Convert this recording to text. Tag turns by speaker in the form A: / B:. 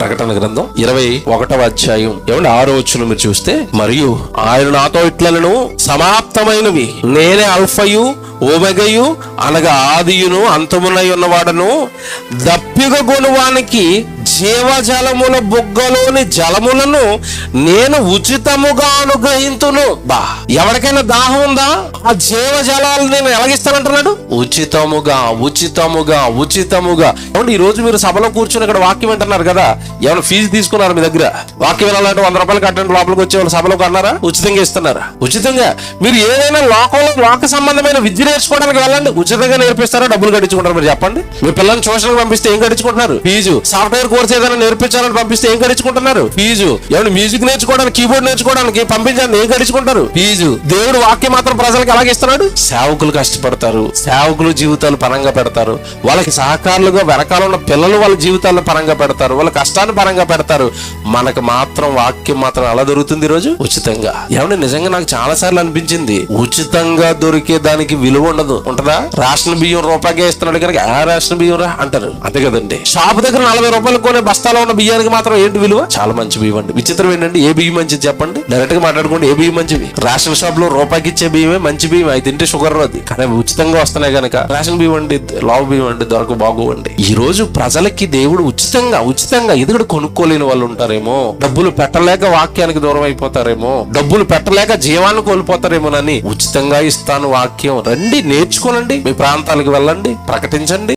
A: ప్రకటన గ్రంథం ఇరవై ఒకటవ అధ్యాయం. ఏమంటే ఆరో వచ్చును మీరు చూస్తే మరియు ఆయన నాతో ఇట్లను సమాప్తమైనవి. నేనే అల్ఫయు ఓమెగయు అనగా ఆదియును అంతమునై ఉన్నవాడను దప్పిక గొనువానికి జీవజలముల బుగ్గలోని జలములను నేను ఉచితముగా అనుగ్రహింతును. బా ఎవరికైనా దాహం ఉందా? ఆ జీవజలాలు నేను ఎలాగిస్తానంటున్నాడు? ఉచితముగా ఉచితముగా ఉచితముగా. ఏమంటే ఈ రోజు మీరు సభలో కూర్చొని ఇక్కడ వాక్యం వింటున్నారు కదా? ఏమైనా ఫీజు తీసుకున్నారు మీ దగ్గర? వాక్యం వినాలంటే వంద రూపాయలు కట్టండి లోపలికి వచ్చే వాళ్ళు సభలోకి అన్నారా ఉచితంగా ఇస్తున్నారా? ఉచితంగా. మీరు ఏదైనా లోకంలో లోక సంబంధమైన విద్య నేర్చుకోవడానికి వెళ్ళండి. ఉచితంగా నేర్పిస్తారా? డబ్బులు కట్టించుకుంటారు? మీరు చెప్పండి. మీ పిల్లల్ని ట్యూషన్ పంపిస్తే ఏం కట్టించుకుంటున్నారు? ఫీజు. సాఫ్ట్వేర్ కోర్స్ ఏదైనా నేర్పించాలని పంపిస్తే ఏం గడుచుకుంటున్నారు? ఫీజు. ఏమైనా మ్యూజిక్ నేర్చుకోవడానికి కీబోర్డ్ నేర్చుకోవడానికి పంపించాలని ఏం కట్టించుకుంటారు ఫీజు. దేవుడు వాక్యం మాత్రం ప్రజలకు ఎలాగ ఇస్తున్నాడు? సేవకులు కష్టపడతారు. సేవకులు జీవితాలు పరంగా పెడతారు. వాళ్ళకి సహకారులుగా వెనకాల ఉన్న పిల్లలు వాళ్ళ జీవితాలను పరంగా పెడతారు. వాళ్ళ కష్టాన్ని పరంగా పెడతారు. మనకు మాత్రం వాక్యం మాత్రం అలా దొరుకుతుంది ఈరోజు? రోజు ఉచితంగా. ఏమంటే నిజంగా నాకు చాలా సార్లు అనిపించింది. ఉచితంగా దొరికే దానికి విలువ ఉండదు. ఉంటదా? రేషన్ బియ్యం రూపాయికే ఇస్తున్నాడు కనుక ఆ రేషన్ బియ్యం రా అంటారు. అంతే కదండి. షాప్ దగ్గర నలభై రూపాయలు కొనే బస్తాలో ఉన్న బియ్యానికి మాత్రం ఏంటి విలువ? చాలా మంచి బియ్యం అండి. విచిత్రం ఏంటంటే ఏ బియ్యం మంచిది చెప్పండి? డైరెక్ట్గా మాట్లాడుకోండి ఏ బియ్యం మంచివి రేషన్ షాప్లో రూపాయికి ఇచ్చే బియ్యమే మంచి బియ్యం. అది తింటే షుగర్ అది. కానీ ఉచితంగా వస్తున్నాయి కనుక రేషన్ బియ్యం అండి లావు బియ్యం అండి దొరక బాగోవండి. ఈ రోజు ప్రజలకి దేవుడు ఉచితంగా ఉచితంగా ఇది కూడా కొనుక్కోలేని వాళ్ళు ఉంటారేమో డబ్బులు పెట్టలేక వాక్యానికి దూరం అయిపోతారేమో డబ్బులు పెట్టలేక జీవాన్ని కోల్పోతారేమోనని ఉచితంగా ఇస్తాను వాక్యం. రండి నేర్చుకోనండి. మీ ప్రాంతాలకు వెళ్ళండి ప్రకటించండి.